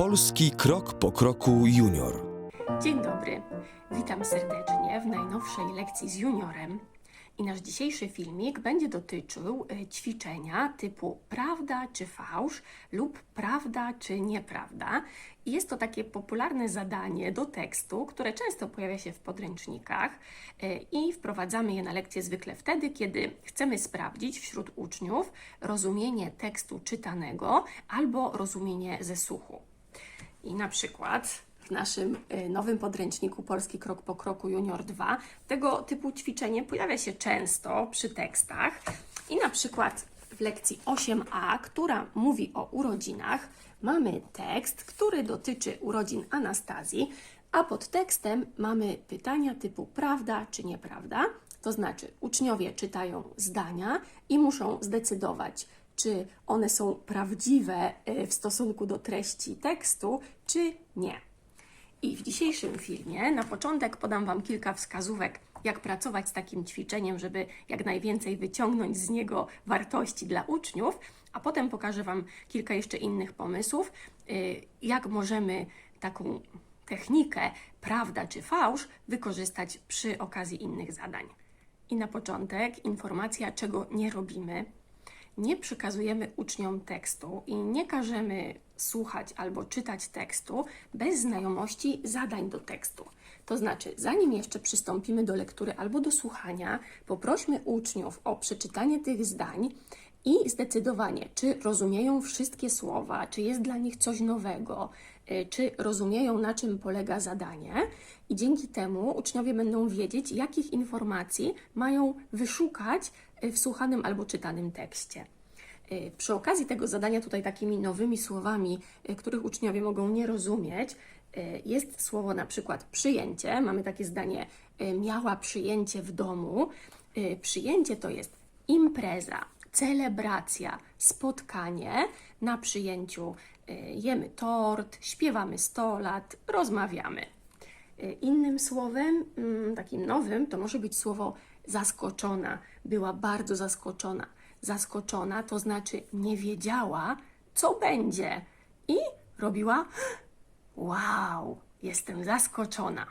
Polski krok po kroku junior. Dzień dobry, witam serdecznie w najnowszej lekcji z juniorem. I nasz dzisiejszy filmik będzie dotyczył e, ćwiczenia typu prawda czy fałsz lub prawda czy nieprawda. I jest to takie popularne zadanie do tekstu, które często pojawia się w podręcznikach e, i wprowadzamy je na lekcję zwykle wtedy, kiedy chcemy sprawdzić wśród uczniów rozumienie tekstu czytanego albo rozumienie ze słuchu. I na przykład w naszym y, nowym podręczniku Polski Krok po Kroku Junior 2 tego typu ćwiczenie pojawia się często przy tekstach. I na przykład w lekcji 8a, która mówi o urodzinach, mamy tekst, który dotyczy urodzin Anastazji, a pod tekstem mamy pytania typu prawda czy nieprawda. To znaczy, uczniowie czytają zdania i muszą zdecydować, czy one są prawdziwe e, w stosunku do treści tekstu, czy nie. I w dzisiejszym filmie na początek podam Wam kilka wskazówek, jak pracować z takim ćwiczeniem, żeby jak najwięcej wyciągnąć z niego wartości dla uczniów, a potem pokażę Wam kilka jeszcze innych pomysłów, y, jak możemy taką technikę prawda czy fałsz wykorzystać przy okazji innych zadań. I na początek informacja, czego nie robimy, nie przekazujemy uczniom tekstu i nie każemy słuchać albo czytać tekstu bez znajomości zadań do tekstu. To znaczy, zanim jeszcze przystąpimy do lektury albo do słuchania, poprośmy uczniów o przeczytanie tych zdań i zdecydowanie, czy rozumieją wszystkie słowa, czy jest dla nich coś nowego, y, czy rozumieją, na czym polega zadanie, i dzięki temu uczniowie będą wiedzieć, jakich informacji mają wyszukać w słuchanym albo czytanym tekście. Y, Przy okazji tego zadania, tutaj takimi nowymi słowami, y, których uczniowie mogą nie rozumieć, y, jest słowo na przykład przyjęcie. Mamy takie zdanie: y, miała przyjęcie w domu. Y, Przyjęcie to jest impreza, celebracja, spotkanie. Na przyjęciu y, jemy tort, śpiewamy 100 lat, rozmawiamy. Y, Innym słowem, mm, takim nowym, to może być słowo zaskoczona. Była bardzo zaskoczona. Zaskoczona to znaczy nie wiedziała, co będzie. I robiła: Wow, jestem zaskoczona.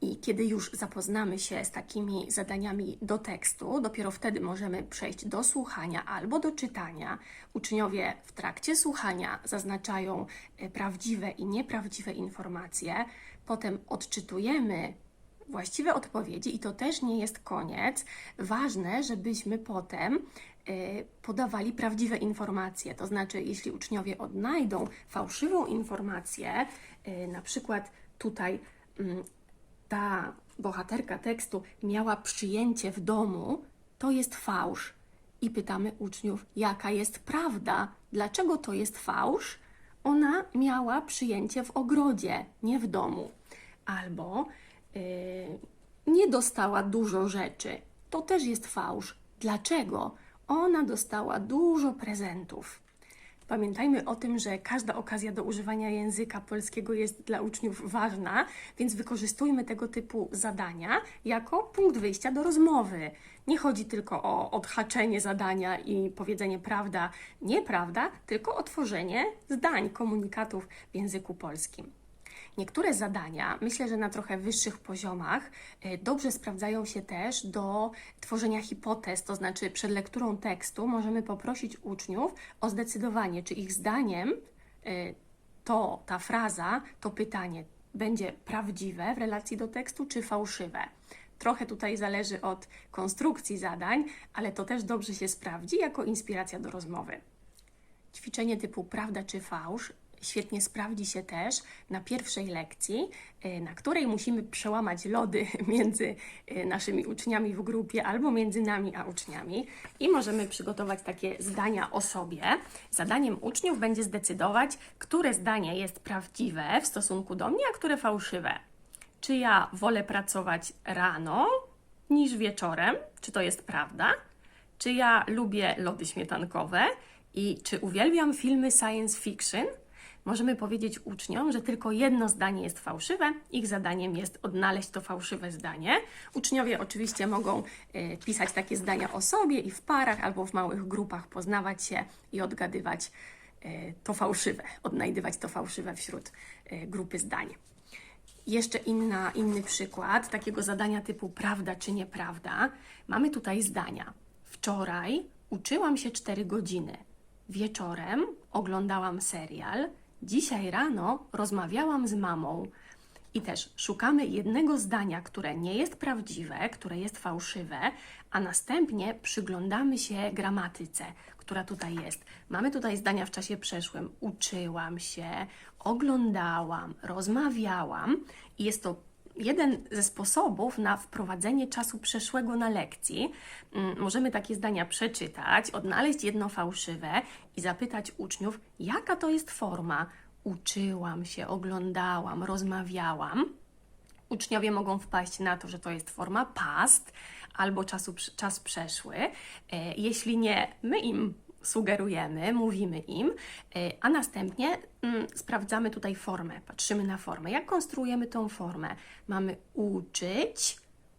I kiedy już zapoznamy się z takimi zadaniami do tekstu, dopiero wtedy możemy przejść do słuchania albo do czytania. Uczniowie w trakcie słuchania zaznaczają e, prawdziwe i nieprawdziwe informacje, potem odczytujemy właściwe odpowiedzi i to też nie jest koniec. Ważne, żebyśmy potem e, podawali prawdziwe informacje. To znaczy, jeśli uczniowie odnajdą fałszywą informację, e, na przykład tutaj mm, ta bohaterka tekstu miała przyjęcie w domu, to jest fałsz. I pytamy uczniów, jaka jest prawda? Dlaczego to jest fałsz? Ona miała przyjęcie w ogrodzie, nie w domu. Albo nie dostała dużo rzeczy. To też jest fałsz. Dlaczego? Ona dostała dużo prezentów. Pamiętajmy o tym, że każda okazja do używania języka polskiego jest dla uczniów ważna, więc wykorzystujmy tego typu zadania jako punkt wyjścia do rozmowy. Nie chodzi tylko o odhaczenie zadania i powiedzenie prawda, nieprawda, tylko o tworzenie zdań, komunikatów w języku polskim. Niektóre zadania, myślę, że na trochę wyższych poziomach, y, dobrze sprawdzają się też do tworzenia hipotez, to znaczy przed lekturą tekstu możemy poprosić uczniów o zdecydowanie, czy ich zdaniem y, to, ta fraza, to pytanie będzie prawdziwe w relacji do tekstu, czy fałszywe. Trochę tutaj zależy od konstrukcji zadań, ale to też dobrze się sprawdzi jako inspiracja do rozmowy. Ćwiczenie typu prawda czy fałsz świetnie sprawdzi się też na pierwszej lekcji, y, na której musimy przełamać lody między y, naszymi uczniami w grupie albo między nami a uczniami i możemy przygotować takie zdania o sobie. Zadaniem uczniów będzie zdecydować, które zdanie jest prawdziwe w stosunku do mnie, a które fałszywe. Czy ja wolę pracować rano niż wieczorem? Czy to jest prawda? Czy ja lubię lody śmietankowe i czy uwielbiam filmy science fiction? Możemy powiedzieć uczniom, że tylko jedno zdanie jest fałszywe, ich zadaniem jest odnaleźć to fałszywe zdanie. Uczniowie oczywiście mogą y, pisać takie zdania o sobie i w parach albo w małych grupach, poznawać się i odgadywać e, to fałszywe, odnajdywać to fałszywe wśród e, grupy zdań. Jeszcze inna, inny przykład takiego zadania typu prawda czy nieprawda. Mamy tutaj zdania. Wczoraj uczyłam się 4 godziny. Wieczorem oglądałam serial. Dzisiaj rano rozmawiałam z mamą. I też szukamy jednego zdania, które nie jest prawdziwe, które jest fałszywe, a następnie przyglądamy się gramatyce, która tutaj jest. Mamy tutaj zdania w czasie przeszłym. Uczyłam się, oglądałam, rozmawiałam i jest to jeden ze sposobów na wprowadzenie czasu przeszłego na lekcji. Mm, Możemy takie zdania przeczytać, odnaleźć jedno fałszywe i zapytać uczniów, jaka to jest forma. Uczyłam się, oglądałam, rozmawiałam. Uczniowie mogą wpaść na to, że to jest forma past albo czasu, czas przeszły. E, Jeśli nie, my im sugerujemy, mówimy im, e, a następnie mm, sprawdzamy tutaj formę, patrzymy na formę. Jak konstruujemy tą formę? Mamy uczyć,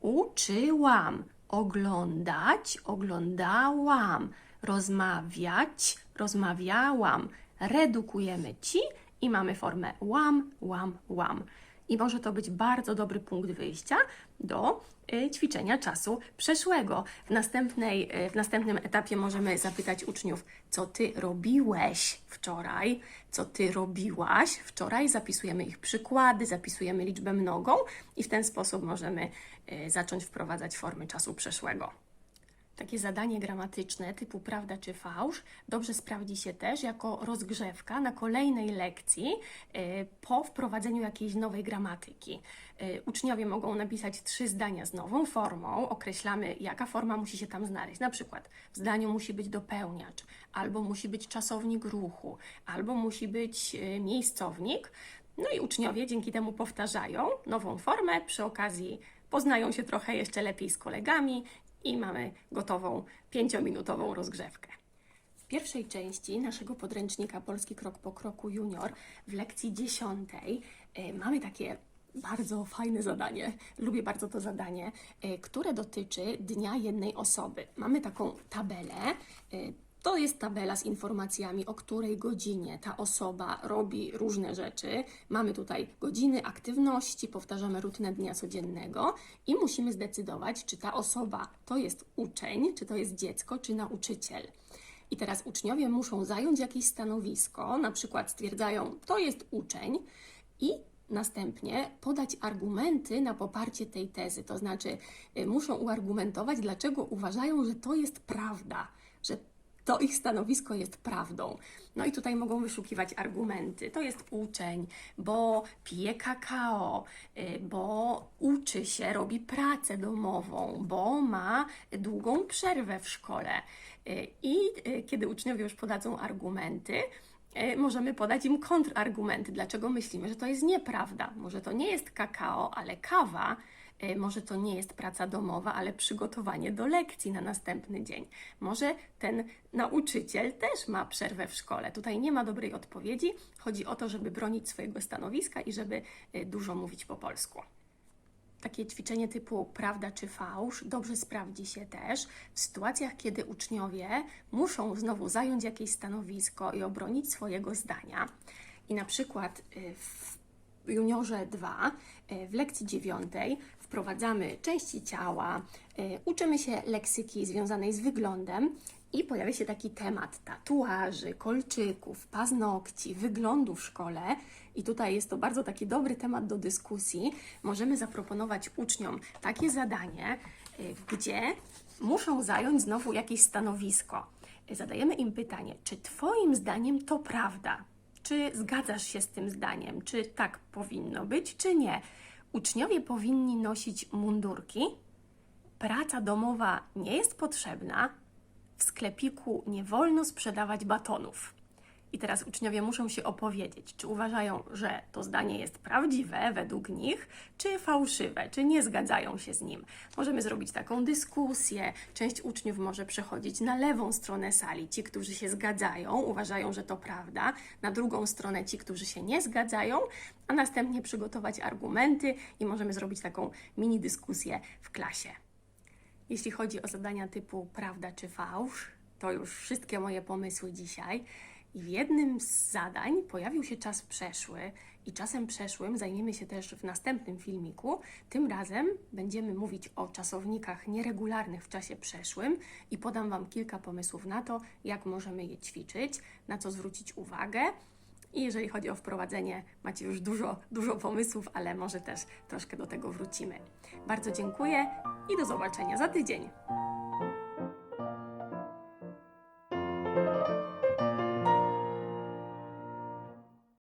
uczyłam, oglądać, oglądałam, rozmawiać, rozmawiałam, redukujemy ci i mamy formę łam, łam, łam. I może to być bardzo dobry punkt wyjścia do y, ćwiczenia czasu przeszłego. W, następnej, y, w następnym etapie możemy zapytać uczniów, co ty robiłeś wczoraj, co ty robiłaś wczoraj. Zapisujemy ich przykłady, zapisujemy liczbę mnogą i w ten sposób możemy y, zacząć wprowadzać formy czasu przeszłego. Takie zadanie gramatyczne typu prawda czy fałsz dobrze sprawdzi się też jako rozgrzewka na kolejnej lekcji y, po wprowadzeniu jakiejś nowej gramatyki. Y, Uczniowie mogą napisać trzy zdania z nową formą, określamy jaka forma musi się tam znaleźć. Na przykład w zdaniu musi być dopełniacz, albo musi być czasownik ruchu, albo musi być y, miejscownik. No i uczniowie dzięki temu powtarzają nową formę, przy okazji poznają się trochę jeszcze lepiej z kolegami i mamy gotową pięciominutową rozgrzewkę. W pierwszej części naszego podręcznika Polski Krok po Kroku Junior w lekcji dziesiątej e, mamy takie bardzo fajne zadanie. Lubię bardzo to zadanie, e, które dotyczy dnia jednej osoby. Mamy taką tabelę. To jest tabela z informacjami, o której godzinie ta osoba robi różne rzeczy. Mamy tutaj godziny aktywności, powtarzamy rutynę dnia codziennego i musimy zdecydować, czy ta osoba to jest uczeń, czy to jest dziecko, czy nauczyciel. I teraz uczniowie muszą zająć jakieś stanowisko, na przykład stwierdzają, to jest uczeń, i następnie podać argumenty na poparcie tej tezy. To znaczy, y, muszą uargumentować, dlaczego uważają, że to jest prawda, że to ich stanowisko jest prawdą. No i tutaj mogą wyszukiwać argumenty. To jest uczeń, bo pije kakao, y, bo uczy się, robi pracę domową, bo ma długą przerwę w szkole. Y, I y, kiedy uczniowie już podadzą argumenty, możemy podać im kontrargumenty, dlaczego myślimy, że to jest nieprawda. Może to nie jest kakao, ale kawa. Y, Może to nie jest praca domowa, ale przygotowanie do lekcji na następny dzień. Może ten nauczyciel też ma przerwę w szkole. Tutaj nie ma dobrej odpowiedzi. Chodzi o to, żeby bronić swojego stanowiska i żeby y, dużo mówić po polsku. Takie ćwiczenie typu prawda czy fałsz dobrze sprawdzi się też w sytuacjach, kiedy uczniowie muszą znowu zająć jakieś stanowisko i obronić swojego zdania. I na przykład y, w juniorze 2 y, w lekcji 9 wprowadzamy części ciała, y, uczymy się leksyki związanej z wyglądem i pojawia się taki temat tatuaży, kolczyków, paznokci, wyglądu w szkole. I tutaj jest to bardzo taki dobry temat do dyskusji. Możemy zaproponować uczniom takie zadanie, y, gdzie muszą zająć znowu jakieś stanowisko. Y, Zadajemy im pytanie, czy Twoim zdaniem to prawda? Czy zgadzasz się z tym zdaniem? Czy tak powinno być, czy nie? Uczniowie powinni nosić mundurki, praca domowa nie jest potrzebna, w sklepiku nie wolno sprzedawać batonów. I teraz uczniowie muszą się opowiedzieć, czy uważają, że to zdanie jest prawdziwe według nich, czy fałszywe, czy nie zgadzają się z nim. Możemy zrobić taką dyskusję. Część uczniów może przechodzić na lewą stronę sali, ci, którzy się zgadzają, uważają, że to prawda, na drugą stronę ci, którzy się nie zgadzają, a następnie przygotować argumenty i możemy zrobić taką mini dyskusję w klasie. Jeśli chodzi o zadania typu prawda czy fałsz, to już wszystkie moje pomysły dzisiaj. W jednym z zadań pojawił się czas przeszły, i czasem przeszłym zajmiemy się też w następnym filmiku. Tym razem będziemy mówić o czasownikach nieregularnych w czasie przeszłym i podam Wam kilka pomysłów na to, jak możemy je ćwiczyć, na co zwrócić uwagę. I jeżeli chodzi o wprowadzenie, macie już dużo, dużo pomysłów, ale może też troszkę do tego wrócimy. Bardzo dziękuję i do zobaczenia za tydzień.